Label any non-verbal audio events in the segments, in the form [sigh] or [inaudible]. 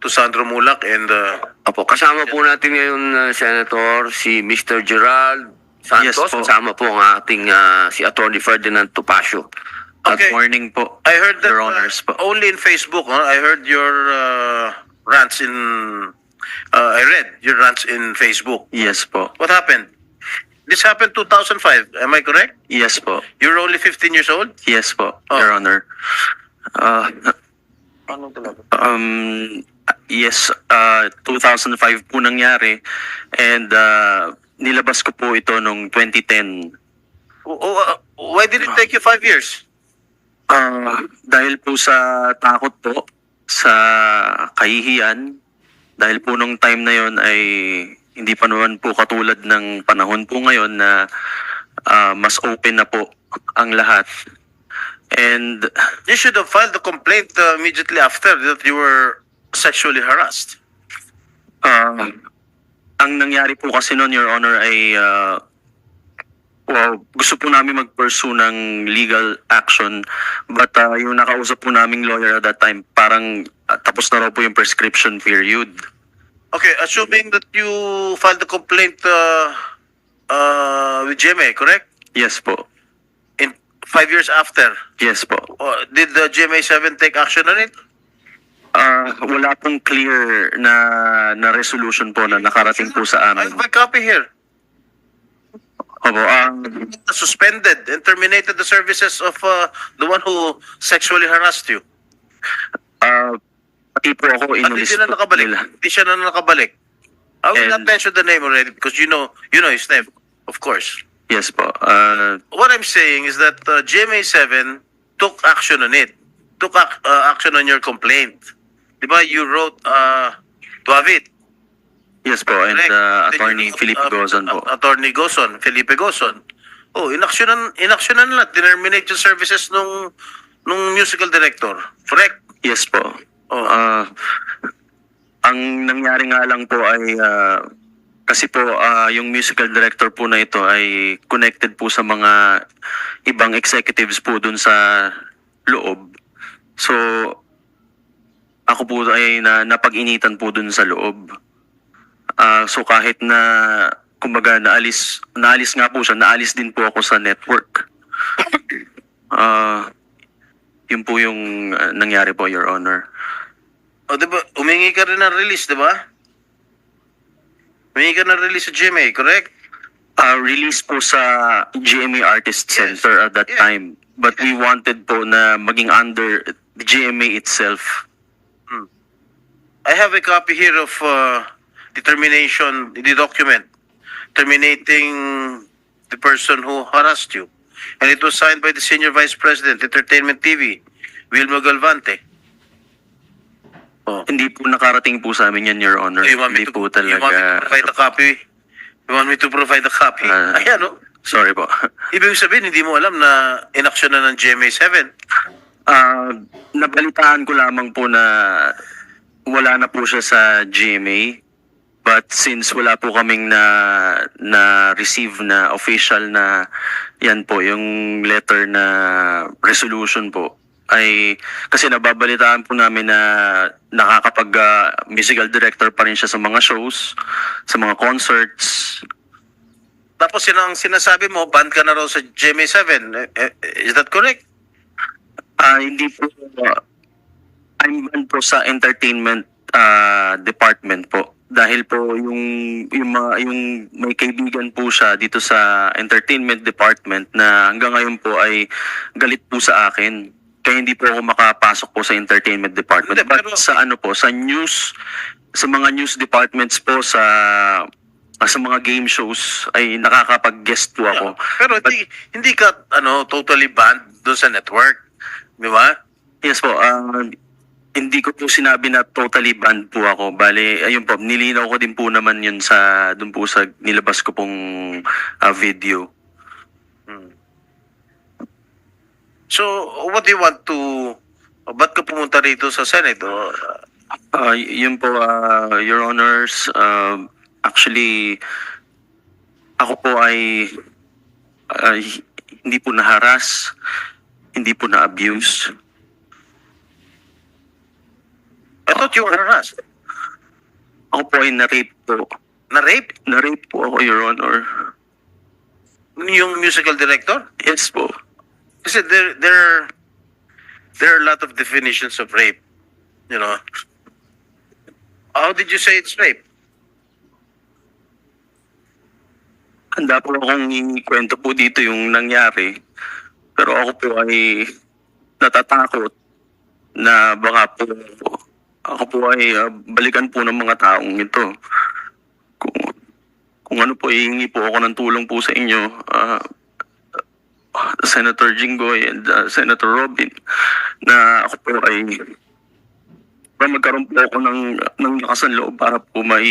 to Sandro Mulak and uh, Opo, kasama po natin ngayon, uh, Senator, si Mr. Gerald Santos. Yes po. Kasama po ang ating uh, si Attorney Ferdinand Topacio. Good Okay. morning po. I heard that Your uh, Honors po. only in Facebook. Huh? I heard your uh, rants in. Uh, I read your rants in Facebook. Yes po. What happened? This happened 2005. Am I correct? Yes po. You're only 15 years old. Yes po, Oh. Your Honor. Uh, um, yes, uh, 2005 po nangyari and uh, nilabas ko po ito noong 2010. Oh, uh, why did it take you five years? Uh, dahil po sa takot po, sa kahihiyan, dahil po nung time na yon ay hindi pa naman po katulad ng panahon po ngayon na ah, mas open na po ang lahat. And You should have filed a complaint uh, immediately after that you were sexually harassed. ah, ang nangyari po kasi noon, Your Honor, ay ah, well, gusto po namin mag-pursue ng legal action but ah, yung nakausap po naming lawyer at that time, parang ah, tapos na raw po yung prescription period. Okay, assuming that you filed a complaint uh, uh, with GMA, correct? Yes po. In five years after, Yes po. uh, did the GMA7 take action on it? Ah, wala pong clear na na resolution po na nakarating po sa I amin. have a copy here. Opo, ang Suspended and terminated the services of uh, the one who sexually harassed you. ah, pati po ako At hindi inulis na po nakabalik. nila. Hindi siya na nakabalik. I will not And- mention the name already because you know you know his name, of course. Yes po. Ah, What I'm saying is that uh, GMA7 took action on it. Took ac- uh, action on your complaint. Diba? You wrote uh, to have it. yes po, and Correct. Then Attorney you- Felipe uh, Gozon po. uh, Attorney Gozon, Felipe Gozon. Oh, inaksyonan, inaksyonan nila. Terminate yung services nung, nung musical director. Correct? Yes po. Oh. Ah, ang nangyari nga lang po ay ah, kasi po ah, yung musical director po na ito ay connected po sa mga ibang executives po dun sa loob. So ako po ay na, napag-initan po dun sa loob. Ah, so kahit na kumbaga naalis naalis nga po siya, naalis din po ako sa network. [coughs] Ah, yun po yung ah, nangyari po, Your Honor. O, diba? Umingi ka rin ng release, diba? Umingi ka ng release sa GMA, correct? Uh, release po sa GMA Artist Yes. Center at that Yeah. time. But we wanted po na maging under the GMA itself. I have a copy here of uh, the termination, the document terminating the person who harassed you. And it was signed by the Senior Vice President, Entertainment TV, Wilma Galvante. Oh. Hindi po nakarating po sa amin yan, Your Honor. You want me Hindi to, po you want me to talaga. provide a copy? You want me to provide a copy? Ah. [laughs] Ayan, no? Sorry po. [laughs] Ibig sabihin, hindi mo alam na inaksyon na ng GMA7. Ah, nabalitaan ko lamang po na wala na po siya sa GMA. But since wala po kaming na na receive na official na yan po yung letter na resolution po ay kasi nababalitaan po namin na nakakapag ah, musical director pa rin siya sa mga shows, sa mga concerts. Tapos yun ang sinasabi mo, banned ka na raw sa GMA7. Eh, eh, Is that correct? Ah, hindi po uh, I'm banned po sa entertainment ah, department po dahil po yung yung mga yung may kaibigan po siya dito sa entertainment department na hanggang ngayon po ay galit po sa akin kaya hindi po ako makapasok po sa entertainment department Hindi, but pero- sa ano po sa news sa mga news departments po sa ah, sa mga game shows ay nakakapag-guest po ako Yeah. Pero hindi, hindi ka ano totally banned doon sa network. Di ba? Yes po, ah, hindi ko po sinabi na totally banned po ako. Bale, ayun po, nilinaw ko din po naman yun sa, dun po sa nilabas ko pong ah, video. So, what do you want to... Ba't ka pumunta rito sa Senate? Ah, y- yun po, ah, Your Honors, ah, actually, ako po ay ay hindi po na-harass, hindi po na-abuse. Ito thought you were harassed. Ako po ay na-rape po. Na-rape? Na-rape po ako, Your Honor. Yung musical director? Yes po. Kasi there, there, there are a lot of definitions of rape. You know. How did you say it's rape? Handa po akong ikwento po dito yung nangyari. Pero ako po ay natatakot na baka po ako po ay ah, balikan po ng mga taong ito. Kung, kung ano po, ihingi po ako ng tulong po sa inyo, ah, Senator Jinggoy and ah, Senator Robin, na ako po ay para magkaroon po ako ng, ng lakas ng loob para po may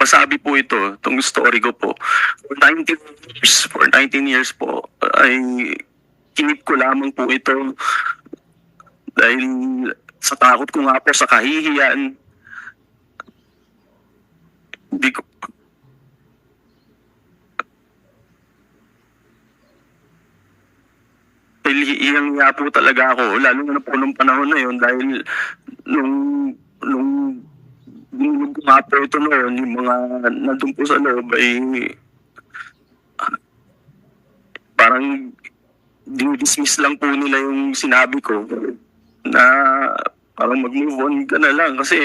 pasabi po ito, itong story ko po. For 19 years, for 19 years po, ay kinip ko lamang po ito dahil sa takot ko nga po sa kahihiyan. Hindi ko, dahil iyang nga po talaga ako, lalo na po nung panahon na yun dahil nung nung nung ko nga po ito noon, yung mga nandun po sa loob ay parang dinidismiss lang po nila yung sinabi ko na parang mag-move on ka na lang kasi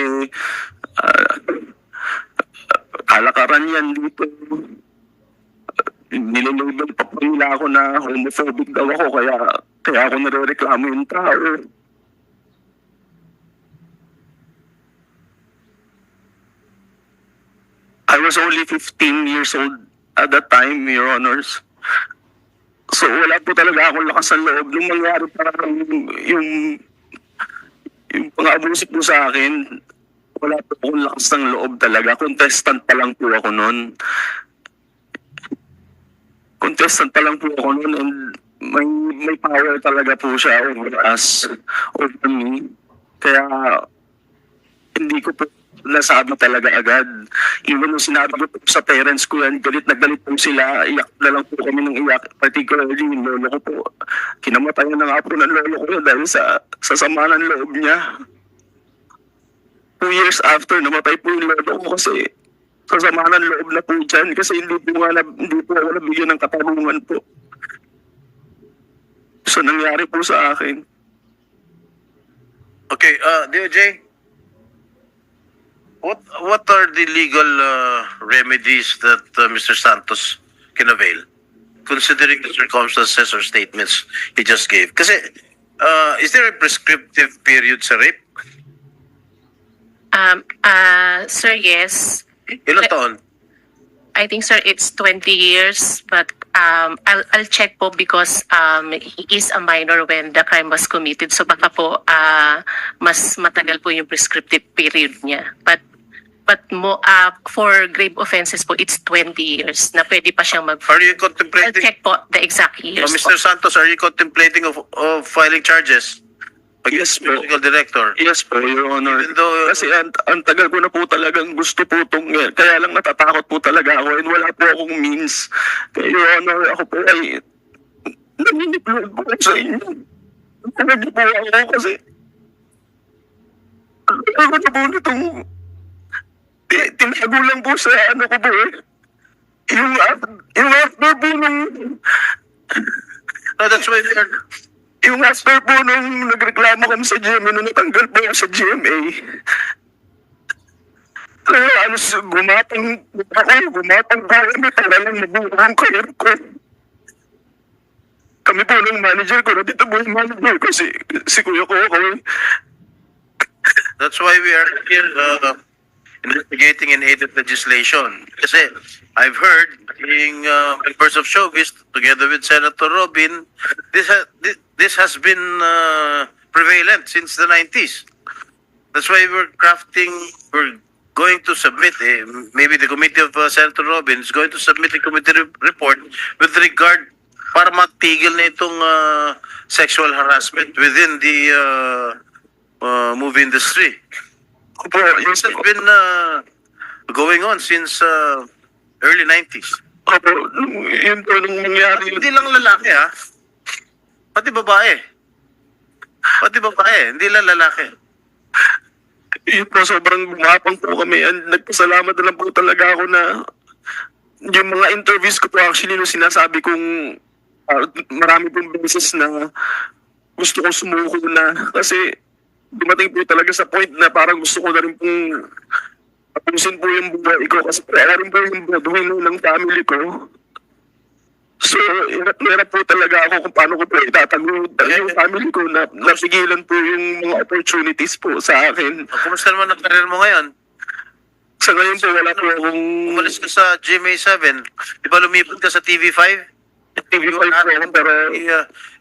ah, kalakaran yan dito. Nilolabel pa po ako na homophobic daw ako kaya kaya ako nare-reklamo yung tao. I was only 15 years old at that time, Your Honors. So wala po talaga akong lakas ng loob. Nung mangyari parang yung yung pang-abuso po sa akin, wala po akong lakas ng loob talaga. Contestant pa lang po ako noon. Contestant pa lang po ako noon and may, may power talaga po siya over us, over me. Kaya hindi ko po nasabi talaga agad. Even nung sinabi ko sa parents ko yan, galit na galit po sila, iyak na lang po kami ng iyak. Particularly yung lolo ko po. Kinamatayan na nga po ng lolo ko dahil sa, sa sama ng loob niya. Two years after, namatay po yung lolo ko kasi sa sama ng loob na po dyan kasi hindi po, na- hindi po ako nabigyan ng katarungan po. So nangyari po sa akin. Okay, uh, DOJ, what what are the legal uh, remedies that uh, Mr. Santos can avail, considering the circumstances or statements he just gave? Kasi, uh, is there a prescriptive period sa rape? Um, uh, sir, yes. Ilang taon? I think, sir, it's 20 years, but um, I'll, I'll check po because um, he is a minor when the crime was committed. So baka po uh, mas matagal po yung prescriptive period niya. But but mo, uh, for grave offenses po, it's 20 years na pwede pa siyang mag... Are you I'll contemplating, check po the exact oh, years po. Mr. Santos, are you contemplating of, of filing charges against Yes, po. musical director? Yes po, Your Honor. Even though- Kasi ang, ang tagal ko na po talagang gusto po itong, kaya lang natatakot po talaga ako and wala po akong means. Kaya Your Honor, ako po ay nanginiploid po sa inyo. Talaga po ako kasi ang tagal ko na po nitong tinago lang po sa ano ko po eh. Yung, yung after po nung No, that's why are, yung after po nung nagreklamo kami sa GMA, nung natanggal po sa GMA, kaya alos gumapang ako, gumapang po kami para lang mabuo ang career ko. Kami po ng manager ko, dito po yung manager ko, si, si Kuya ko ako. That's why we are here uh, investigating in aid of legislation. Kasi I've heard in uh, members of showbiz together with Senator Robin, this ha- thi- this has been uh, prevalent since the 90s. That's why we're crafting, we're going to submit, eh, maybe the committee of uh, Senator Robin is going to submit a committee re- report with regard para matigil na itong uh, sexual harassment within the uh, uh, movie industry. Opo, yes po. been uh, going on since uh, early 90s. Opo, nung- yun po nung nangyari yun. Hindi lang lalaki ha. Pati babae. Pati babae, hindi lang lalaki. yun po, sobrang bumapang po kami. And nagpasalamat na lang po talaga ako na yung mga interviews ko po actually nung sinasabi kong ah, marami pong beses na gusto kong sumuko na kasi dumating po talaga sa point na parang gusto ko na rin pong tapusin po yung buhay ko kasi kaya rin po yung breadwinner ng family ko. So, hirap po talaga ako kung paano ko po itatago yung family ko na napigilan po yung mga opportunities po sa akin. Kumusta naman ang career mo ngayon? Sa ngayon po, wala po akong Umalis ka sa GMA7. Di ba lumipad ka sa TV5? TV5 po pero.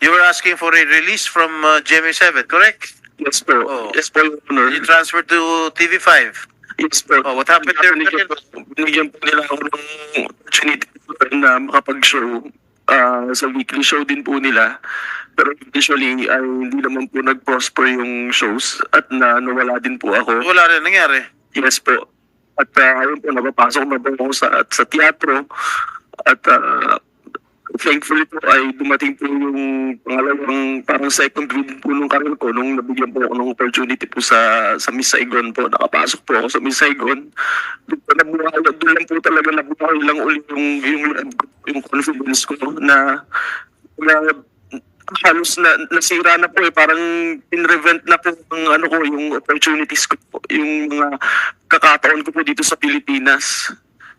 You were asking for a release from uh, GMA7, correct? Yes po. Oh. Yes po, Your Honor. You transferred to TV5. Yes po. Oh, what happened there? Binigyan po, binigyan po nila ako ng opportunity na makapag-show ah, sa weekly show din po nila. Pero usually, ay hindi naman po nag-prosper yung shows at na nawala din po ako. Wala rin nangyari. Yes po. At uh, ayun po, napapasok na po ako sa, sa teatro. At uh, thankfully po ay dumating po yung pangalawang parang second read po nung karir ko nung nabigyan po ako ng opportunity po sa sa Miss Saigon po. Nakapasok po ako sa Miss Saigon. Doon po nabuhay, doon lang po talaga nabuhay lang ulit yung, yung, yung confidence ko na, na halos na nasira na po eh parang pinrevent na po ang ano ko yung opportunities ko po, yung mga kakataon ko po dito sa Pilipinas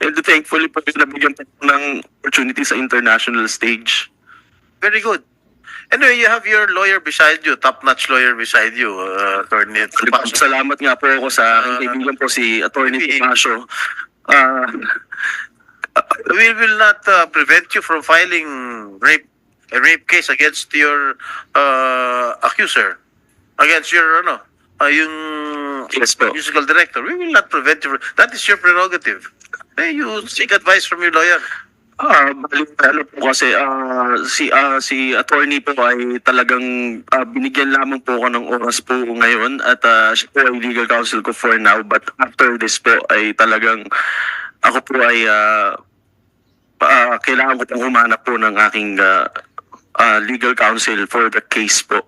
and thankfully po nabigyan po ng opportunity sa international stage Very good. Anyway, you have your lawyer beside you, top-notch lawyer beside you, uh, Attorney Topacio. salamat nga po ako sa Ah. kaibigan po si Attorney Tomasio Ah, We will not uh, prevent you from filing rape a rape case against your uh, accuser, against your ano, uh, yung yes musical director. We will not prevent you. from- That is your prerogative. Eh, you seek advice from your lawyer. Ah, bali ano po kasi ah, si ah, si attorney po ay talagang ah, binigyan lamang po ako ng oras po ngayon at ah, siya po ay legal counsel ko for now but after this po ay talagang ako po ay ah, ah, kailangan ko pong humanap po ng aking ah, ah, legal counsel for the case po.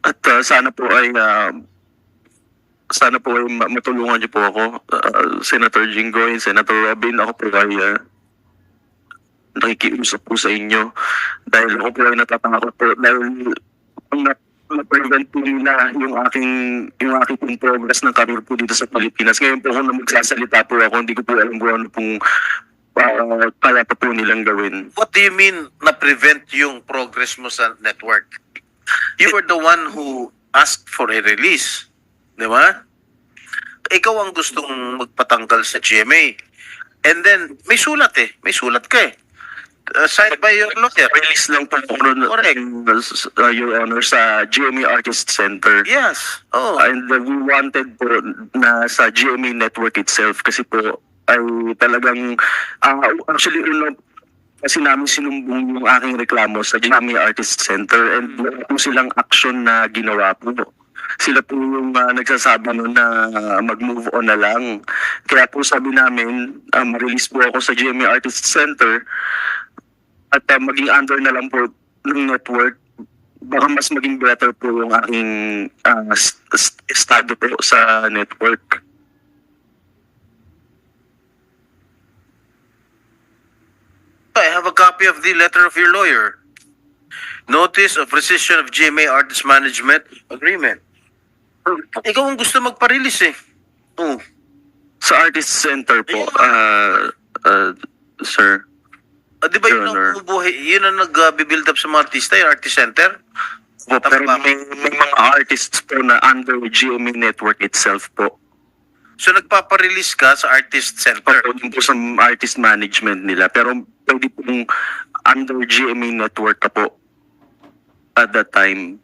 At ah, sana po ay ah, sana po ay ma- matulungan niyo po ako, uh, Senator Jinggoy, Senator Robin, ako po ay uh, nakikiusap po sa inyo dahil ako po ay natatakot po dahil ang na- na-prevent po nila yung aking yung aking progress ng career po dito sa Pilipinas. Ngayon po na magsasalita po ako, hindi ko po alam kung ano pong uh, kaya pa po nilang gawin. What do you mean na prevent yung progress mo sa network? You were the one who asked for a release. Di ba? Ikaw ang gustong magpatanggal sa GMA. And then, may sulat eh. May sulat ka eh. Uh, signed by your lawyer. Release lang po Correct. uh, Your Honor, sa GMA Artist Center. Yes. Oh. And uh, we wanted po na sa GMA network itself kasi po ay talagang ah, actually una kasi namin sinumbong yung aking reklamo sa GMA Artist Center and wala po silang action na ginawa po. Sila po yung ah, nagsasabi nun na mag-move on na lang. Kaya po sabi namin, ah, ma-release po ako sa GMA Artist Center at ah, maging under na lang po ng network baka mas maging better po yung aking s- estado po sa network. I have a copy of the letter of your lawyer. Notice of rescission of GMA Artist Management Agreement. Ikaw ang gusto magpa-release eh. Oh. Sa Artist Center po, ah, ah, sir. Ah, di ba yun Your ang Honor. bumubuhay, yun ang nag-build up sa mga artista, yung artist center? Po, pero ba? may, may mga artists po na under GMA network itself po. So nagpaparelease ka sa artist center. Pero yun po sa artist management nila. Pero pwede pong under GMA network ka po at that time.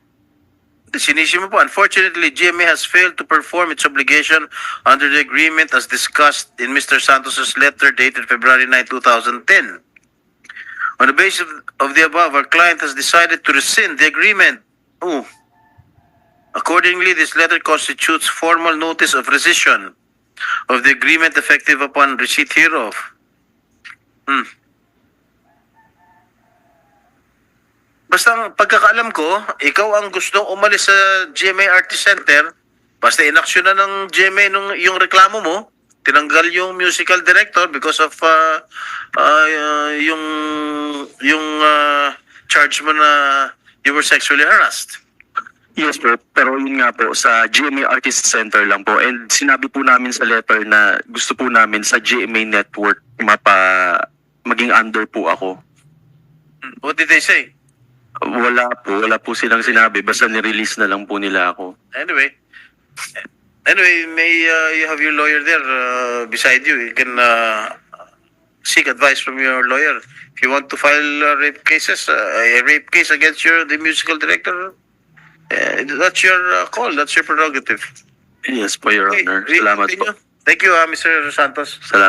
Po, unfortunately, GMA has failed to perform its obligation under the agreement as discussed in Mr. Santos's letter dated February 9, 2010. On the basis of, of the above, our client has decided to rescind the agreement. Oh. Accordingly, this letter constitutes formal notice of rescission of the agreement effective upon receipt hereof. Hmm. Basta pagkakaalam ko, ikaw ang gustong umalis sa GMA Artist Center, basta inaksyon na ng GMA nung, yung reklamo mo, tinanggal yung musical director because of uh, uh, yung yung uh, charge mo na you were sexually harassed. Yes po, pero yun nga po, sa GMA Artist Center lang po. And sinabi po namin sa letter na gusto po namin sa GMA Network mapa maging under po ako. What did they say? Wala po, wala po silang sinabi. Basta nirelease na lang po nila ako. Anyway, anyway, may uh, you have your lawyer there uh, beside you. You can uh, seek advice from your lawyer. If you want to file uh, rape cases, uh, a rape case against your the musical director, uh, that's your uh, call. That's your prerogative. Yes po, Your Okay, Honor. Salamat po. continue. Thank you, uh, Mr. Santos. Salamat.